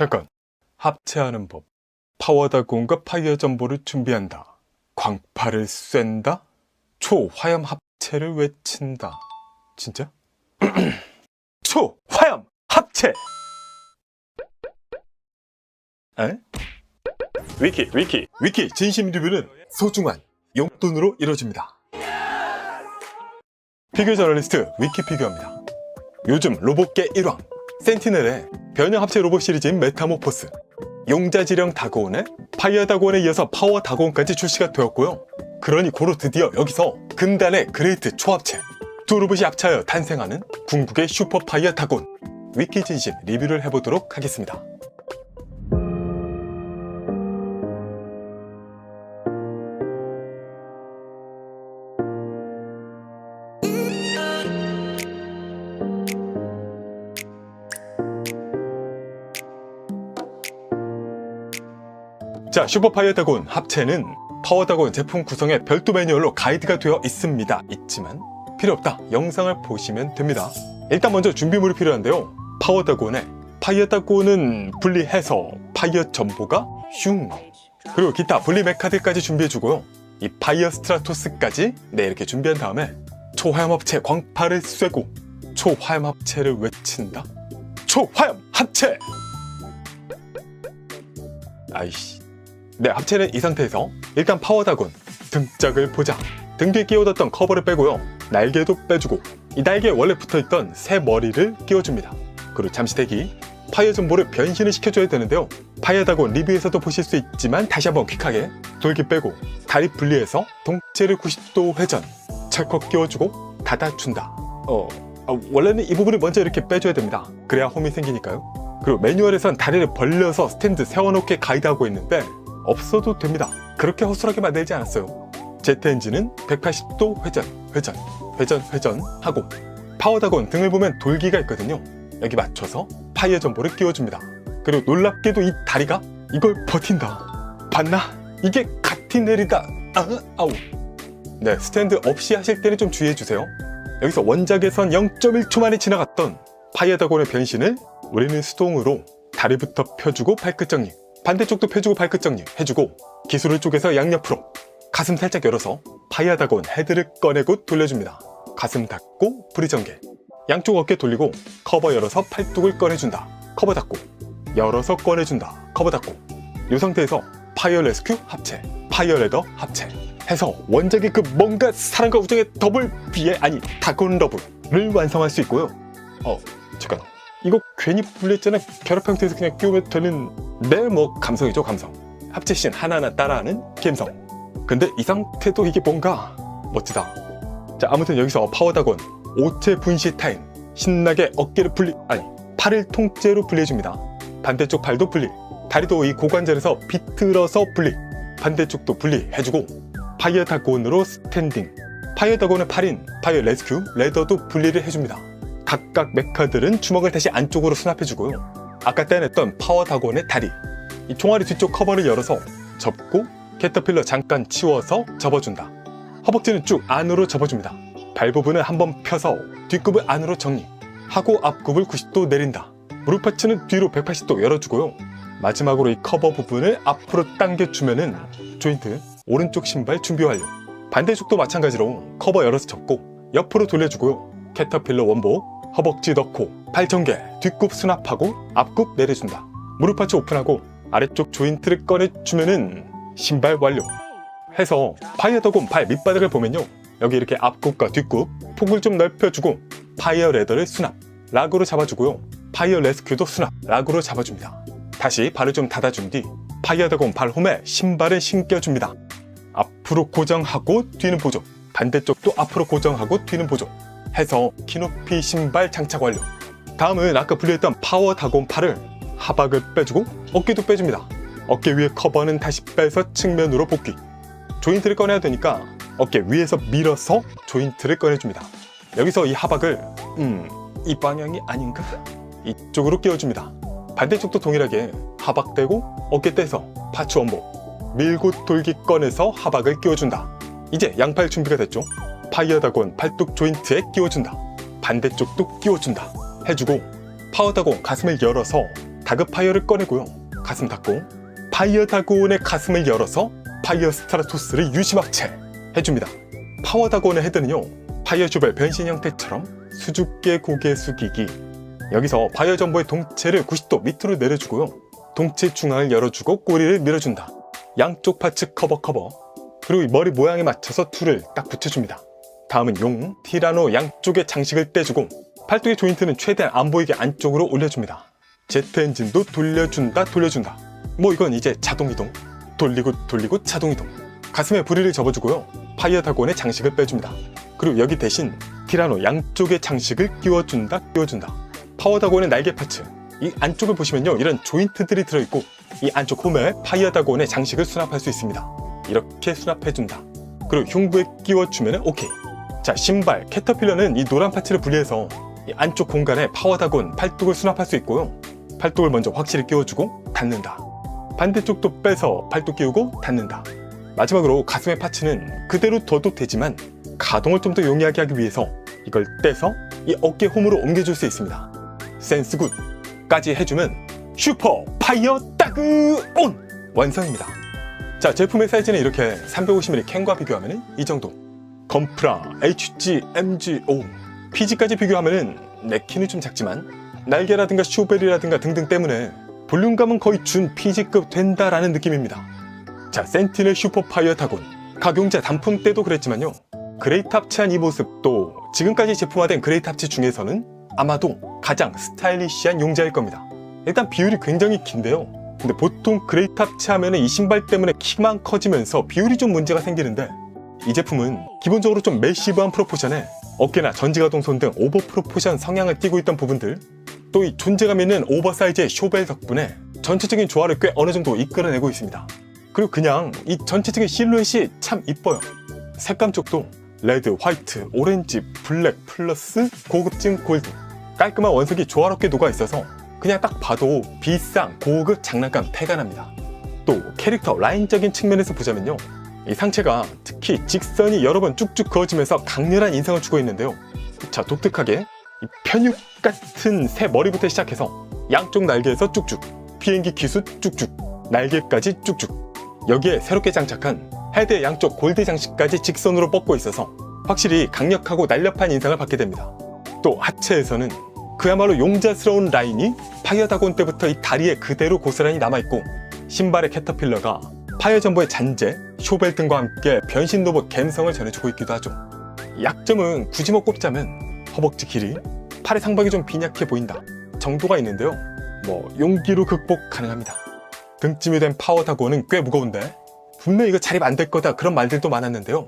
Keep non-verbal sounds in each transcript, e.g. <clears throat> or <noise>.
잠깐. 합체하는 법. 파워다공과 파이어 전보를 준비한다. 광파를 쐰다. 초화염 합체를 외친다. 진짜? <clears throat> 초화염 합체! 에? 위키, 위키, 위키 진심 리뷰는 소중한 용돈으로 이루어집니다. 피규어 저널리스트 위키피규어입니다. 요즘 로봇계 1왕 센티넬의 변형 합체 로봇 시리즈인 메타모포스 용자지령 다고온에 파이어 다고온에 이어서 파워 다고온까지 출시가 되었고요. 그러니 고로 드디어 여기서 금단의 그레이트 초합체 두 로봇이 합체하여 탄생하는 궁극의 슈퍼 파이어 다고온 위키 진심 리뷰를 해보도록 하겠습니다. 자, 슈퍼파이어 다곤 합체는 파워 다곤 제품 구성에 별도 매뉴얼로 가이드가 되어 있습니다. 있지만 필요 없다. 영상을 보시면 됩니다. 일단 먼저 준비물이 필요한데요. 파워 다곤에 파이어 다곤은 분리해서 파이어 전보가 슝 그리고 기타 분리 메카드까지 준비해주고요. 이 파이어 스트라토스까지 네 이렇게 준비한 다음에 초화염 합체 광파를 쐬고 초화염 합체를 외친다. 초화염 합체! 아이씨 네, 합체는 이 상태에서 일단 파워다곤 등짝을 보자. 등 뒤에 끼워뒀던 커버를 빼고요. 날개도 빼주고 이 날개에 원래 붙어있던 새 머리를 끼워줍니다. 그리고 잠시 대기. 파이어 전보를 변신을 시켜줘야 되는데요. 파이어다곤 리뷰에서도 보실 수 있지만 다시 한번 퀵하게 돌기 빼고 다리 분리해서 동체를 90도 회전 철컥 끼워주고 닫아준다. 어, 아, 원래는 이 부분을 먼저 이렇게 빼줘야 됩니다. 그래야 홈이 생기니까요. 그리고 매뉴얼에선 다리를 벌려서 스탠드 세워놓게 가이드하고 있는데 없어도 됩니다. 그렇게 허술하게 만들지 않았어요. 제트 엔진은 180도 회전, 회전, 회전, 회전 하고 파워다곤 등을 보면 돌기가 있거든요. 여기 맞춰서 파이어 전보를 끼워줍니다. 그리고 놀랍게도 이 다리가 이걸 버틴다. 봤나? 이게 가티넬이다. 아, 아우. 네, 스탠드 없이 하실 때는 좀 주의해주세요. 여기서 원작에선 0.1초 만에 지나갔던 파이어다곤의 변신을 우리는 수동으로 다리부터 펴주고 발끝 정립, 반대쪽도 펴주고 발끝 정립 해주고 기술을 쪼개서 양옆으로 가슴 살짝 열어서 파이어다곤 헤드를 꺼내고 돌려줍니다. 가슴 닫고 브리 전개 양쪽 어깨 돌리고 커버 열어서 팔뚝을 꺼내준다. 커버 닫고 열어서 꺼내준다. 커버 닫고 이 상태에서 파이어 레스큐 합체, 파이어 레더 합체 해서 원작의 그 뭔가 사랑과 우정의 더블 비에 아니 다곤 러브를 완성할 수 있고요. 어 잠깐 이거 괜히 분리했잖아. 결합 형태에서 그냥 끼우면 되는 네뭐 감성이죠 감성. 합체씬 하나하나 따라하는 감성. 근데 이 상태도 이게 뭔가 멋지다. 자 아무튼 여기서 파워다곤 오체 분시 타임 신나게 어깨를 분리 아니 팔을 통째로 분리해줍니다. 반대쪽 팔도 분리. 다리도 이 고관절에서 비틀어서 분리. 반대쪽도 분리해주고 파이어 다곤으로 스탠딩. 파이어 다곤의 팔인 파이어 레스큐 레더도 분리를 해줍니다. 각각 메카들은 주먹을 다시 안쪽으로 수납해주고요. 아까 떼냈던 파워 다곤의 다리. 이 종아리 뒤쪽 커버를 열어서 접고 캐터필러 잠깐 치워서 접어준다. 허벅지는 쭉 안으로 접어줍니다. 발 부분을 한번 펴서 뒷굽을 안으로 정리. 하고 앞굽을 90도 내린다. 무릎 파츠는 뒤로 180도 열어주고요. 마지막으로 이 커버 부분을 앞으로 당겨주면은 조인트 오른쪽 신발 준비 완료. 반대쪽도 마찬가지로 커버 열어서 접고 옆으로 돌려주고요. 캐터필러 원복, 허벅지 넣고 발 전개, 뒷굽 수납하고 앞굽 내려준다. 무릎 파츠 오픈하고 아래쪽 조인트를 꺼내주면은 신발 완료. 해서 파이어 더곤 발 밑바닥을 보면요. 여기 이렇게 앞굽과 뒷굽 폭을 좀 넓혀주고 파이어 레더를 수납, 락으로 잡아주고요. 파이어 레스큐도 수납, 락으로 잡아줍니다. 다시 발을 좀 닫아준 뒤 파이어 더곤 발홈에 신발을 신겨줍니다. 앞으로 고정하고 뒤는 보조, 반대쪽도 앞으로 고정하고 뒤는 보조. 해서 키높이 신발 장착 완료. 다음은 아까 분리했던 파워 다곤 팔을 하박을 빼주고 어깨도 빼줍니다. 어깨 위에 커버는 다시 빼서 측면으로 복귀. 조인트를 꺼내야 되니까 어깨 위에서 밀어서 조인트를 꺼내줍니다. 여기서 이 하박을 음, 이 방향이 아닌가? 이쪽으로 끼워줍니다. 반대쪽도 동일하게 하박 떼고 어깨 떼서 파츠 원복 밀고 돌기 꺼내서 하박을 끼워준다. 이제 양팔 준비가 됐죠? 파이어다곤 팔뚝 조인트에 끼워준다. 반대쪽도 끼워준다. 해주고 파워다곤 가슴을 열어서 다그파이어를 꺼내고요. 가슴 닫고 파이어 다그온의 가슴을 열어서 파이어 스트라토스를 유심합체 해줍니다. 파워 다그온의 헤드는요. 파이어 슈벨 변신 형태처럼 수줍게 고개 숙이기 여기서 파이어 전보의 동체를 90도 밑으로 내려주고요. 동체 중앙을 열어주고 꼬리를 밀어준다. 양쪽 파츠 커버 커버 그리고 이 머리 모양에 맞춰서 툴을 딱 붙여줍니다. 다음은 용, 티라노 양쪽에 장식을 떼주고 팔뚝의 조인트는 최대한 안 보이게 안쪽으로 올려줍니다. 제트 엔진도 돌려준다 돌려준다. 뭐 이건 이제 자동 이동. 돌리고 돌리고 자동 이동. 가슴에 부리를 접어주고요. 파이어 다곤의 장식을 빼줍니다. 그리고 여기 대신 티라노 양쪽에 장식을 끼워준다 끼워준다. 파워 다곤의 날개 파츠. 이 안쪽을 보시면요. 이런 조인트들이 들어있고 이 안쪽 홈에 파이어 다곤의 장식을 수납할 수 있습니다. 이렇게 수납해준다. 그리고 흉부에 끼워주면 오케이. 자 신발 캐터필러는 이 노란 파츠를 분리해서 이 안쪽 공간에 파워다곤 팔뚝을 수납할 수 있고요. 팔뚝을 먼저 확실히 끼워주고 닫는다. 반대쪽도 빼서 팔뚝 끼우고 닫는다. 마지막으로 가슴의 파츠는 그대로 둬도 되지만 가동을 좀 더 용이하게 하기 위해서 이걸 떼서 이 어깨 홈으로 옮겨줄 수 있습니다. 센스 굿까지 해주면 슈퍼 파이어 따그 온 완성입니다. 자 제품의 사이즈는 이렇게 350mm 캔과 비교하면 이 정도. 건프라, HG, MG5, PG까지 비교하면은 내 키는 좀 작지만 날개라든가 슈벨이라든가 등등 때문에 볼륨감은 거의 준 PG급 된다라는 느낌입니다. 자, 센티넬 슈퍼파이어 타곤 각용자 단품 때도 그랬지만요. 그레이트 합체한 이 모습도 지금까지 제품화된 그레이트 합체 중에서는 아마도 가장 스타일리시한 용자일 겁니다. 일단 비율이 굉장히 긴데요. 근데 보통 그레이트 합체하면 이 신발 때문에 키만 커지면서 비율이 좀 문제가 생기는데 이 제품은 기본적으로 좀 매시브한 프로포션에 어깨나 전지가동손 등 오버 프로포션 성향을 띠고 있던 부분들 또 이 존재감 있는 오버사이즈의 쇼벨 덕분에 전체적인 조화를 꽤 어느 정도 이끌어내고 있습니다. 그리고 그냥 이 전체적인 실루엣이 참 이뻐요. 색감 쪽도 레드, 화이트, 오렌지, 블랙 플러스 고급진 골드 깔끔한 원색이 조화롭게 녹아 있어서 그냥 딱 봐도 비싼 고급 장난감 태가 납니다. 또 캐릭터 라인적인 측면에서 보자면요. 이 상체가 특히 직선이 여러 번 쭉쭉 그어지면서 강렬한 인상을 주고 있는데요. 자, 독특하게 이 편육 같은 새 머리부터 시작해서 양쪽 날개에서 쭉쭉, 비행기 기수 쭉쭉, 날개까지 쭉쭉. 여기에 새롭게 장착한 헤드 양쪽 골드 장식까지 직선으로 뻗고 있어서 확실히 강력하고 날렵한 인상을 받게 됩니다. 또 하체에서는 그야말로 용자스러운 라인이 파이어 다곤 때부터 이 다리에 그대로 고스란히 남아있고 신발의 캐터필러가 파이어 점보의 잔재, 쇼벨 등과 함께 변신 로봇 감성을 전해주고 있기도 하죠. 약점은 굳이 뭐 꼽자면 허벅지 길이, 팔의 상박이 좀 빈약해 보인다 정도가 있는데요. 뭐 용기로 극복 가능합니다. 등짐이 된 파워 다고는 꽤 무거운데 분명 이거 자립 안 될 거다 그런 말들도 많았는데요.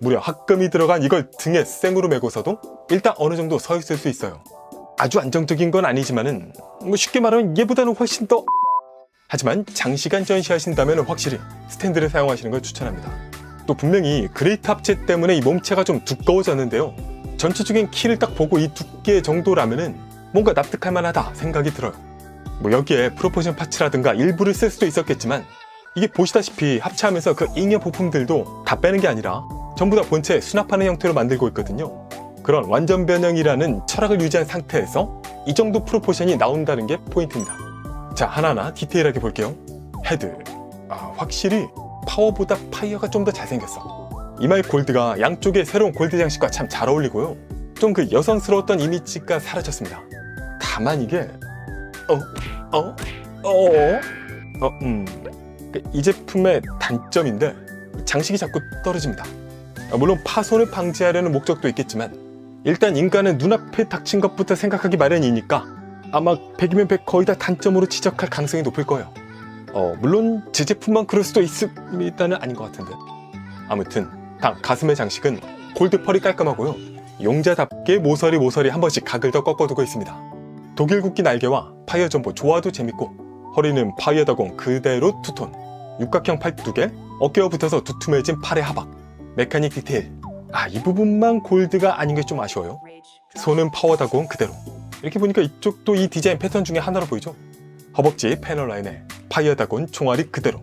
무려 합금이 들어간 이걸 등에 생으로 메고서도 일단 어느 정도 서 있을 수 있어요. 아주 안정적인 건 아니지만은 뭐 쉽게 말하면 얘보다는 훨씬 더 하지만 장시간 전시하신다면 확실히 스탠드를 사용하시는 걸 추천합니다. 또 분명히 그레이트 합체 때문에 이 몸체가 좀 두꺼워졌는데요. 전체적인 키를 딱 보고 이 두께 정도라면은 뭔가 납득할 만하다 생각이 들어요. 뭐 여기에 프로포션 파츠라든가 일부를 쓸 수도 있었겠지만 이게 보시다시피 합체하면서 그 잉여 부품들도 다 빼는 게 아니라 전부 다 본체에 수납하는 형태로 만들고 있거든요. 그런 완전 변형이라는 철학을 유지한 상태에서 이 정도 프로포션이 나온다는 게 포인트입니다. 자, 하나하나 디테일하게 볼게요. 헤드. 아, 확실히 파워보다 파이어가 좀 더 잘생겼어. 이마의 골드가 양쪽에 새로운 골드 장식과 참 잘 어울리고요. 좀 그 여성스러웠던 이미지가 사라졌습니다. 다만 이게 어, 어, 어, 어, 음, 이 제품의 단점인데 장식이 자꾸 떨어집니다. 아, 물론 파손을 방지하려는 목적도 있겠지만 일단 인간은 눈앞에 닥친 것부터 생각하기 마련이니까 아마 100이면 100 거의 다 단점으로 지적할 가능성이 높을 거예요. 어, 물론 제 제품만 그럴 수도 있습니다는 아닌 것 같은데. 아무튼 당 가슴의 장식은 골드 펄이 깔끔하고요. 용자답게 모서리 모서리 한 번씩 각을 더 꺾어두고 있습니다. 독일 국기 날개와 파이어 점보 조화도 재밌고 허리는 파이어 다공 그대로 투톤 육각형 팔뚝에 어깨와 붙어서 두툼해진 팔의 하박 메카닉 디테일 아 이 부분만 골드가 아닌 게 좀 아쉬워요 손은 파워 다공 그대로 이렇게 보니까 이쪽도 이 디자인 패턴 중에 하나로 보이죠 허벅지 패널 라인에 파이어 다곤 총알이 그대로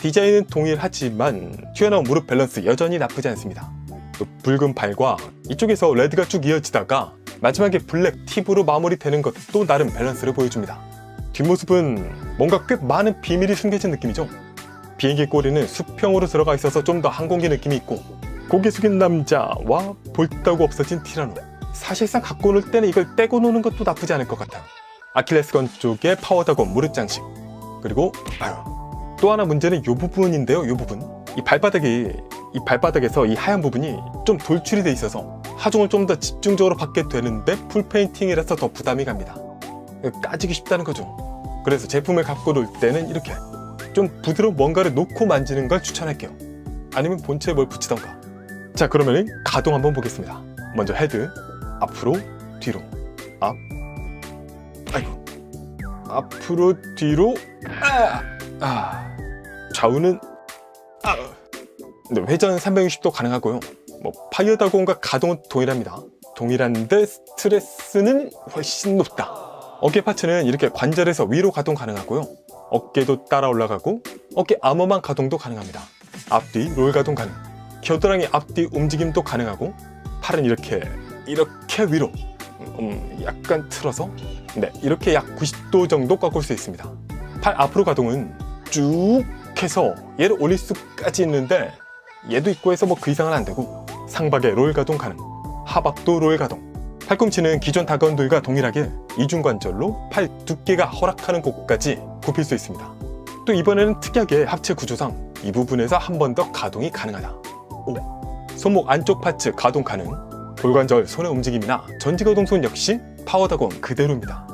디자인은 동일하지만 튀어나온 무릎 밸런스 여전히 나쁘지 않습니다 또 붉은 발과 이쪽에서 레드가 쭉 이어지다가 마지막에 블랙 팁으로 마무리되는 것도 나름 밸런스를 보여줍니다 뒷모습은 뭔가 꽤 많은 비밀이 숨겨진 느낌이죠. 비행기 꼬리는 수평으로 들어가 있어서 좀 더 항공기 느낌이 있고 고개 숙인 남자와 볼따구 없어진 티라노. 사실상 갖고 놀 때는 이걸 떼고 노는 것도 나쁘지 않을 것 같아요. 아킬레스건 쪽에 파워다고 무릎 장식. 그리고 아유 또 하나 문제는 이 부분인데요. 이 부분. 이 발바닥이 이 발바닥에서 이 하얀 부분이 좀 돌출이 돼 있어서 하중을 좀 더 집중적으로 받게 되는데 풀 페인팅이라서 더 부담이 갑니다. 까지기 쉽다는 거죠. 그래서 제품을 갖고 놀 때는 이렇게 좀 부드러운 뭔가를 놓고 만지는 걸 추천할게요. 아니면 본체에 뭘 붙이던가. 자, 그러면 가동 한번 보겠습니다. 먼저 헤드, 앞으로, 뒤로, 앞, 아이고, 앞으로, 뒤로, 아, 아. 좌우는 아. 네, 회전 360도 가능하고요. 뭐 파이어다곤과 가동은 동일합니다. 동일한데 스트레스는 훨씬 높다. 어깨 파츠는 이렇게 관절에서 위로 가동 가능하고요. 어깨도 따라 올라가고 어깨 아머만 가동도 가능합니다. 앞뒤 롤 가동 가능. 겨드랑이 앞뒤 움직임도 가능하고 팔은 이렇게 이렇게 위로 음, 약간 틀어서 네 이렇게 약 90도 정도 꺾을 수 있습니다. 팔 앞으로 가동은 쭉 해서 얘를 올릴 수까지 있는데 얘도 있고 해서 뭐 그 이상은 안 되고 상박의 롤 가동 가능 하박도 롤 가동 팔꿈치는 기존 다건들과 동일하게 이중관절로 팔 두께가 허락하는 곳까지 굽힐 수 있습니다 또 이번에는 특이하게 합체 구조상 이 부분에서 한 번 더 가동이 가능하다 오. 손목 안쪽 파츠 가동 가능 골관절 손의 움직임이나 전지거동손 역시 파워다곤 그대로입니다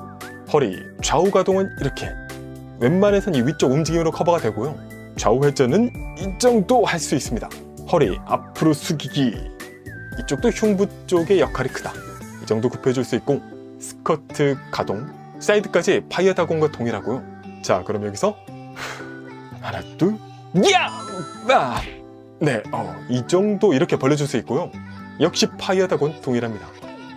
허리 좌우 가동은 이렇게 웬만해선 이 위쪽 움직임으로 커버가 되고요. 좌우 회전은 이 정도 할 수 있습니다. 허리 앞으로 숙이기 이쪽도 흉부 쪽의 역할이 크다. 이 정도 굽혀줄 수 있고 스커트 가동 사이드까지 파이어 다공과 동일하고요. 자 그럼 여기서 하나 둘 야 아! 네, 어, 이 정도 이렇게 벌려줄 수 있고요. 역시 파이어 다곤 동일합니다.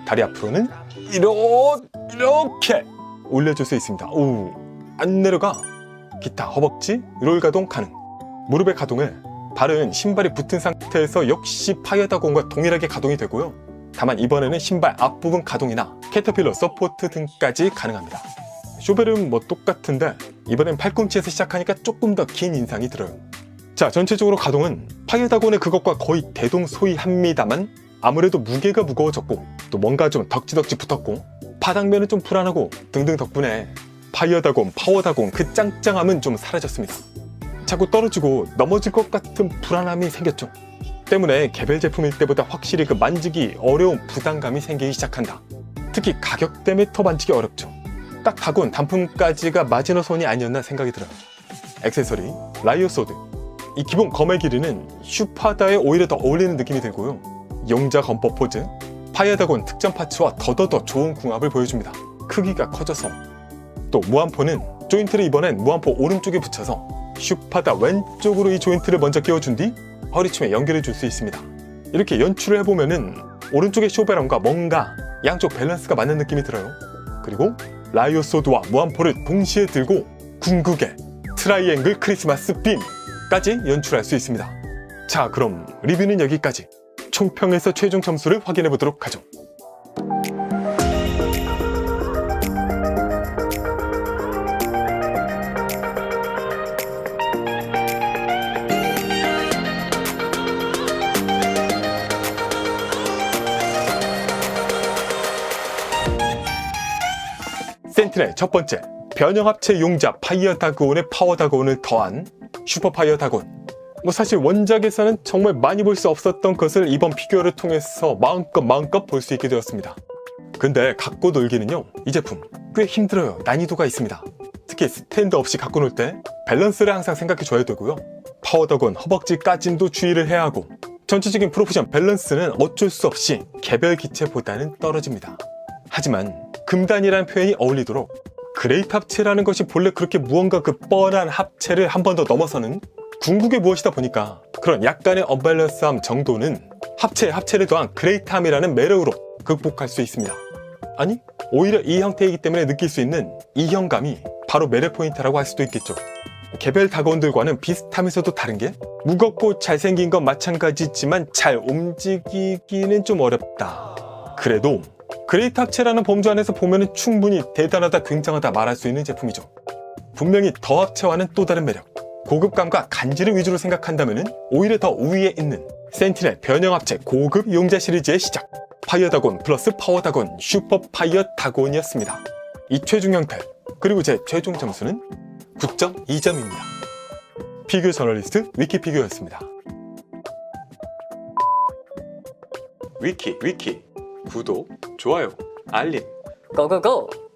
다리 앞으로는 이렇게 이렇게 올려줄 수 있습니다. 오, 안 내려가. 기타 허벅지 롤 가동 가능. 무릎의 가동은 발은 신발이 붙은 상태에서 역시 파이어다공과 동일하게 가동이 되고요. 다만 이번에는 신발 앞부분 가동이나 캐터필러 서포트 등까지 가능합니다. 쇼벨은 뭐 똑같은데 이번엔 팔꿈치에서 시작하니까 조금 더 긴 인상이 들어요. 자, 전체적으로 가동은 파이어다곤의 그것과 거의 대동소이합니다만 아무래도 무게가 무거워졌고 또 뭔가 좀 덕지덕지 붙었고 바닥면은 좀 불안하고 등등 덕분에 파이어다곤, 파워다곤 그 짱짱함은 좀 사라졌습니다. 자꾸 떨어지고 넘어질 것 같은 불안함이 생겼죠. 때문에 개별 제품일 때보다 확실히 그 만지기 어려운 부담감이 생기기 시작한다. 특히 가격 때문에 더 만지기 어렵죠. 딱 다곤 단품까지가 마지노선이 아니었나 생각이 들어요. 액세서리, 라이오소드. 이 기본 검의 길이는 슈파다에 오히려 더 어울리는 느낌이 들고요. 용자 검법 포즈, 파이어다곤 특전 파츠와 더더더 좋은 궁합을 보여줍니다. 크기가 커져서 또 무한포는 조인트를 이번엔 무한포 오른쪽에 붙여서 슈파다 왼쪽으로 이 조인트를 먼저 끼워준 뒤 허리춤에 연결해 줄 수 있습니다. 이렇게 연출을 해보면은 오른쪽의 쇼베런과 뭔가 양쪽 밸런스가 맞는 느낌이 들어요. 그리고 라이오소드와 무한포를 동시에 들고 궁극의 트라이앵글 크리스마스 빔까지 연출할 수 있습니다. 자, 그럼 리뷰는 여기까지. 총평에서 최종 점수를 확인해 보도록 하죠. 센티넬 첫 번째 변형합체 용자 파이어 다그온의 파워 다그온을 더한 슈퍼 파이어 다그온 뭐 사실 원작에서는 정말 많이 볼 수 없었던 것을 이번 피규어를 통해서 마음껏 마음껏 볼 수 있게 되었습니다. 근데 갖고 놀기는요 이 제품 꽤 힘들어요. 난이도가 있습니다. 특히 스탠드 없이 갖고 놀 때 밸런스를 항상 생각해 줘야 되고요. 파워 다그온 허벅지 까짐도 주의를 해야 하고 전체적인 프로포션 밸런스는 어쩔 수 없이 개별 기체보다는 떨어집니다. 하지만 금단이라는 표현이 어울리도록 그레이트 합체라는 것이 본래 그렇게 무언가 그 뻔한 합체를 한 번 더 넘어서는 궁극의 무엇이다 보니까 그런 약간의 언밸런스함 정도는 합체에 합체를 더한 그레이트함이라는 매력으로 극복할 수 있습니다. 아니 오히려 이 형태이기 때문에 느낄 수 있는 이형감이 바로 매력 포인트라고 할 수도 있겠죠. 개별 다가온들과는 비슷하면서도 다른 게 무겁고 잘생긴 건 마찬가지지만 잘 움직이기는 좀 어렵다. 그래도 그레이트 합체라는 범주 안에서 보면 충분히 대단하다, 굉장하다 말할 수 있는 제품이죠. 분명히 더 합체와는 또 다른 매력. 고급감과 간지를 위주로 생각한다면 오히려 더 우위에 있는 센티넬 변형 합체 고급 용자 시리즈의 시작. 파이어 다곤 플러스 파워 다곤 슈퍼 파이어 다곤이었습니다. 이 최종 형태 그리고 제 최종 점수는 9.2점입니다. 피규어 저널리스트 위키피규어였습니다. 위키 위키 구독 좋아요 알림 고고고!